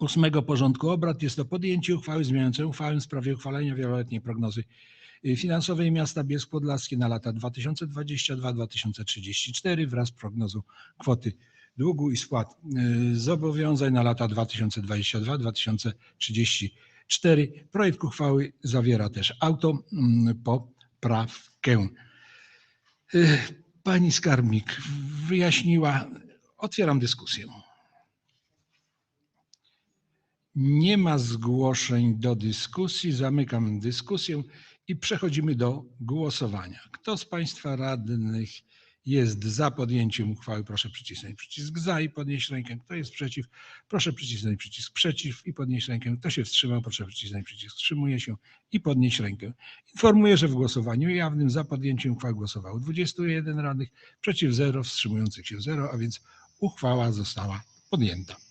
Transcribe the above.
ósmego porządku obrad. Jest to podjęcie uchwały zmieniającej uchwałę w sprawie uchwalenia wieloletniej prognozy y, finansowej miasta Bielsk Podlaski na lata 2022-2034 wraz z prognozą kwoty długu i spłat y, zobowiązań na lata 2022-2034. Projekt uchwały zawiera też autopoprawkę. Y, Pani skarbnik wyjaśniła, otwieram dyskusję. Nie ma zgłoszeń do dyskusji. Zamykam dyskusję i przechodzimy do głosowania. Kto z Państwa radnych jest za podjęciem uchwały, proszę przycisnąć przycisk za i podnieść rękę. Kto jest przeciw, proszę przycisnąć przycisk przeciw i podnieść rękę. Kto się wstrzymał, proszę przycisnąć przycisk wstrzymuje się i podnieść rękę. Informuję, że w głosowaniu jawnym za podjęciem uchwały głosowało 21 radnych, przeciw 0, wstrzymujących się 0, a więc uchwała została podjęta.